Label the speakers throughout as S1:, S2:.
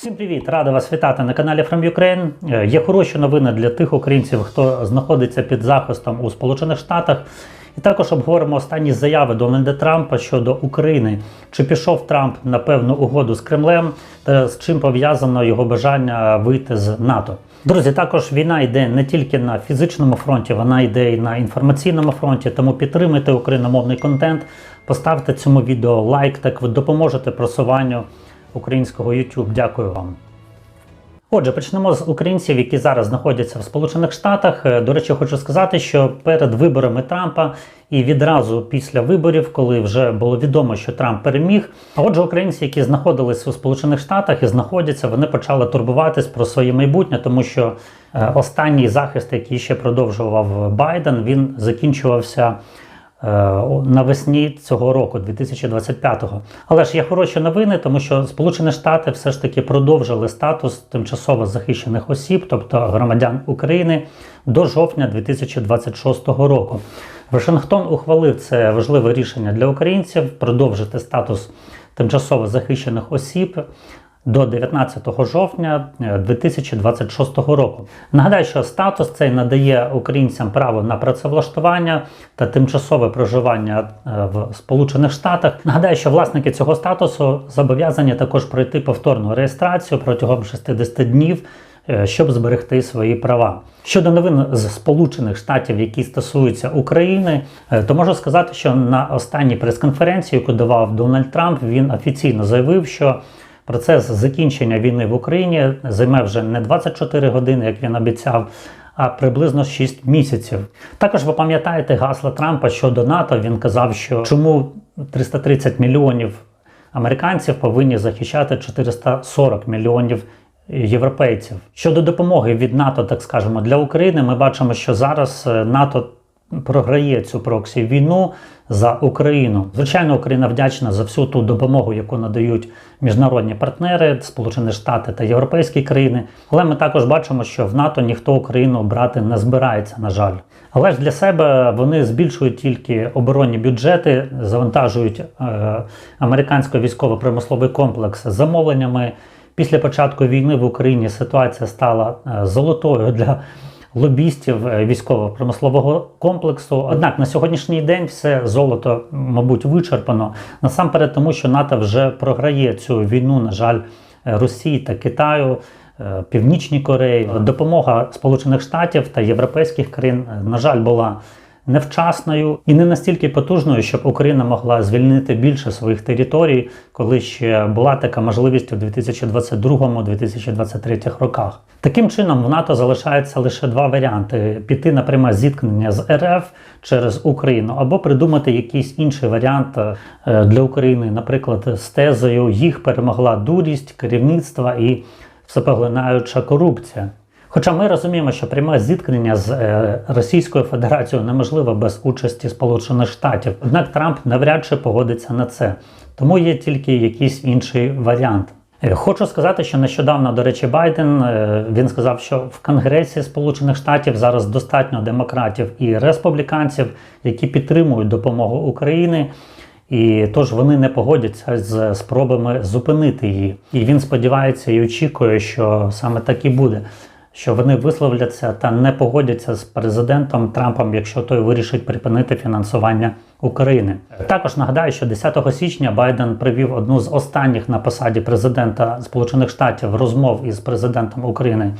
S1: Всім привіт! Рада вас вітати на каналі From Ukraine. Е, Є хороші новини для тих українців, хто знаходиться під захистом у Сполучених Штатах. І також обговоримо останні заяви Дональда Трампа щодо України. Чи пішов Трамп на певну угоду з Кремлем та з чим пов'язано його бажання вийти з НАТО? Друзі, також війна йде не тільки на фізичному фронті, вона йде і на інформаційному фронті. Тому підтримуйте україномовний контент, поставте цьому відео лайк, так ви допоможете просуванню українського YouTube. Дякую вам. Отже, почнемо з українців, які зараз знаходяться в Сполучених Штатах. Е, До речі, хочу сказати, що перед виборами Трампа і відразу після виборів, коли вже було відомо, що Трамп переміг. А отже, українці, які знаходились у Сполучених Штатах і знаходяться, вони почали турбуватись про своє майбутнє, тому що е, останній захист, який ще продовжував Байден, він закінчувався. Е, Навесні цього року, 2025-го. Але ж є хороші новини, тому що Сполучені Штати все ж таки продовжили статус тимчасово захищених осіб, тобто громадян України, до жовтня 2026 року. Вашингтон ухвалив це важливе рішення для українців продовжити статус тимчасово захищених осіб до 19 жовтня е, 2026 року. Нагадаю, що статус цей надає українцям право на працевлаштування та тимчасове проживання е, в Сполучених Штатах. Нагадаю, що власники цього статусу зобов'язані також пройти повторну реєстрацію протягом 60 днів. е, Щоб зберегти свої права щодо новин з Сполучених Штатів, які стосуються України, е, то можу сказати, що на останній прес-конференції, яку давав Дональд Трамп, він офіційно заявив, що Процес закінчення війни в Україні займе вже не 24 години, як він обіцяв, а приблизно 6 місяців. Також ви пам'ятаєте гасло Трампа щодо НАТО. Він казав, що чому 330 мільйонів американців повинні захищати 440 мільйонів європейців. Щодо допомоги від НАТО, так скажемо, для України, ми бачимо, що зараз е, НАТО програє цю проксі війну за Україну. Звичайно, Україна вдячна за всю ту допомогу, яку надають міжнародні партнери, Сполучені Штати та європейські країни. Але ми також бачимо, що в НАТО ніхто Україну брати не збирається, на жаль. Але ж для себе вони збільшують тільки оборонні бюджети, завантажують е, американсько військово-промисловий комплекс з замовленнями. Після початку війни в Україні ситуація стала е, золотою для лобістів е, військово-промислового комплексу. Однак на сьогоднішній день все золото, мабуть, вичерпано насамперед, тому що НАТО вже програє цю війну, на жаль, е, Росії та Китаю. е, Північній Кореї допомога Сполучених Штатів та європейських країн, на жаль, була невчасною і не настільки потужною, щоб Україна могла звільнити більше своїх територій, коли ще була така можливість у 2022-2023 роках. Таким чином, в НАТО залишається лише два варіанти: піти на пряме зіткнення з РФ через Україну, або придумати якийсь інший варіант е, для України, наприклад, з тезою їх перемогла дурість, керівництва і всепоглинаюча корупція. Хоча ми розуміємо, що пряме зіткнення з е, Російською Федерацією неможливо без участі Сполучених Штатів. Однак Трамп навряд чи погодиться на це, тому є тільки якийсь інший варіант. Е, Хочу сказати, що нещодавно, до речі, Байден е, він сказав, що в Конгресі Сполучених Штатів зараз достатньо демократів і республіканців, які підтримують допомогу Україні. І тож вони не погодяться з спробами зупинити її. І він сподівається і очікує, що саме так і буде. Що вони висловляться та не погодяться з президентом Трампом, якщо той вирішить припинити фінансування України. Також нагадаю, що 10 січня Байден привів одну з останніх на посаді президента Сполучених Штатів розмов із президентом України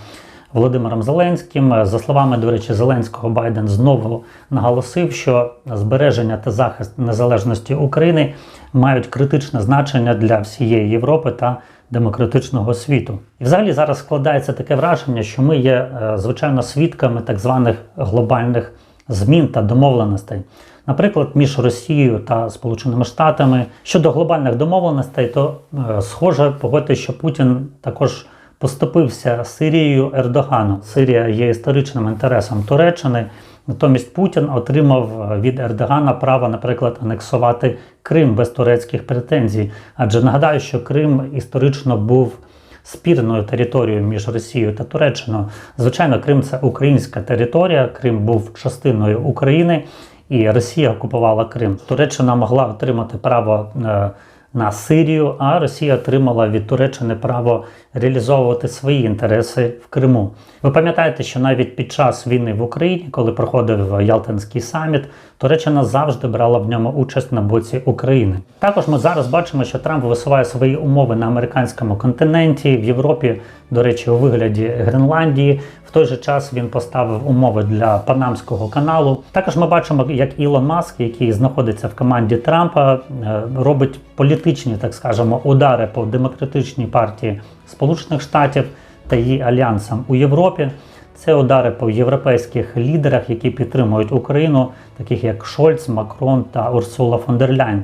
S1: Володимиром Зеленським. За словами, до речі, Зеленського, Байден знову наголосив, що збереження та захист незалежності України мають критичне значення для всієї Європи та демократичного світу. І взагалі зараз складається таке враження, що ми є е, звичайно свідками так званих глобальних змін та домовленостей. Наприклад, між Росією та Сполученими Штатами щодо глобальних домовленостей, то е, схоже погодьте, що Путін також поступився Сирією Ердогану. Сирія є історичним інтересом Туреччини. Натомість Путін отримав від Ердогана право, наприклад, анексувати Крим без турецьких претензій. Адже нагадаю, що Крим історично був спірною територією між Росією та Туреччиною. Звичайно, Крим це українська територія, Крим був частиною України, і Росія окупувала Крим. Туреччина могла отримати право е, на Сирію, а Росія отримала від Туреччини право реалізовувати свої інтереси в Криму. Ви пам'ятаєте, що навіть під час війни в Україні, коли проходив Ялтинський саміт, Туреччина завжди брала в ньому участь на боці України. Також ми зараз бачимо, що Трамп висуває свої умови на американському континенті в Європі, до речі, у вигляді Гренландії. В той же час він поставив умови для Панамського каналу. Також ми бачимо, як Ілон Маск, який знаходиться в команді Трампа, е, робить політичні, так скажемо, удари по демократичній партії Сполучених Штатів та її альянсам у Європі. Це удари по європейських лідерах, які підтримують Україну, таких як Шольц, Макрон та Урсула фон дер Ляйн.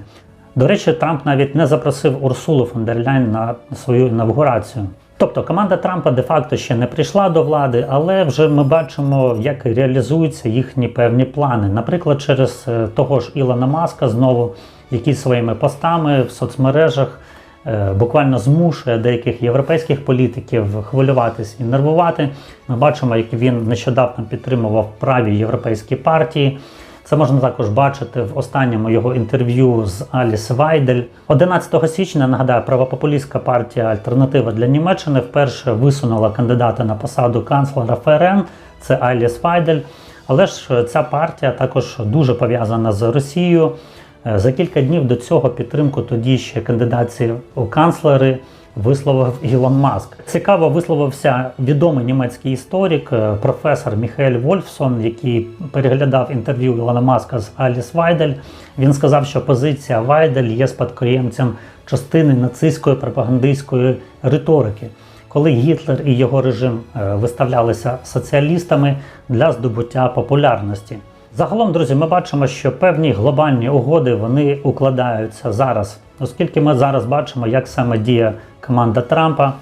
S1: До речі, Трамп навіть не запросив Урсулу фон дер Ляйн на свою інавгурацію. Тобто команда Трампа де-факто ще не прийшла до влади, але вже ми бачимо, як реалізуються їхні певні плани. Наприклад, через е, того ж Ілона Маска знову, який своїми постами в соцмережах е, буквально змушує деяких європейських політиків хвилюватись і нервувати. Ми бачимо, як він нещодавно підтримував праві європейські партії. Це можна також бачити в останньому його інтерв'ю з Аліс Вайдель. 11 січня нагадаю, правопопулістська партія Альтернатива для Німеччини вперше висунула кандидата на посаду канцлера ФРН. Це Аліс Вайдель. Але ж ця партія також дуже пов'язана з Росією. Е, За кілька днів до цього підтримку тоді ще кандидації у канцлери висловив Ілон Маск. Цікаво висловився відомий німецький історик, е, професор Міхель Вольфсон, який переглядав інтерв'ю Ілона Маска з Аліс Вайдель. Він сказав, що позиція Вайдель є спадкоємцем частини нацистської пропагандистської риторики. Коли Гітлер і його режим е, виставлялися соціалістами для здобуття популярності. Загалом, друзі, ми бачимо, що певні глобальні угоди вони укладаються зараз, оскільки ми зараз бачимо, як саме діє команда Трампа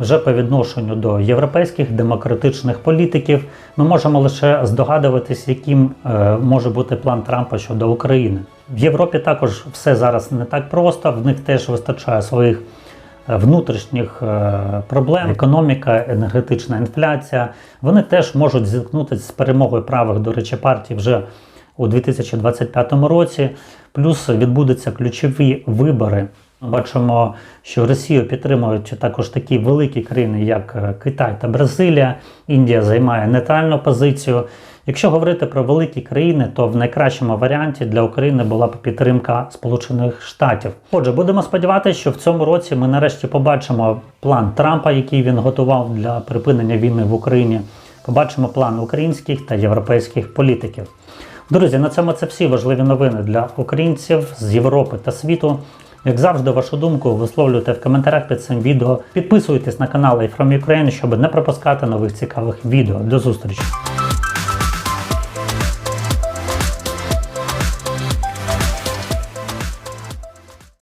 S1: вже по відношенню до європейських демократичних політиків. Ми можемо лише здогадуватись, яким е, може бути план Трампа щодо України. В Європі також все зараз не так просто. В них теж вистачає своїх внутрішніх е, проблем, економіка, енергетична інфляція. Вони теж можуть зіткнутися з перемогою правих, до речі, партій вже у 2025 році. Плюс відбудуться ключові вибори. Бачимо, що Росію підтримують також такі великі країни, як е, Китай та Бразилія. Індія займає нейтральну позицію. Якщо говорити про великі країни, то в найкращому варіанті для України була б підтримка Сполучених Штатів. Отже, будемо сподіватися, що в цьому році ми нарешті побачимо план Трампа, який він готував для припинення війни в Україні. Побачимо план українських та європейських політиків. Друзі, на цьому це всі важливі новини для українців з Європи та світу. Як завжди, вашу думку висловлюйте в коментарях під цим відео. Підписуйтесь на канал iFrom Ukraine, щоб не пропускати нових цікавих відео. До зустрічі!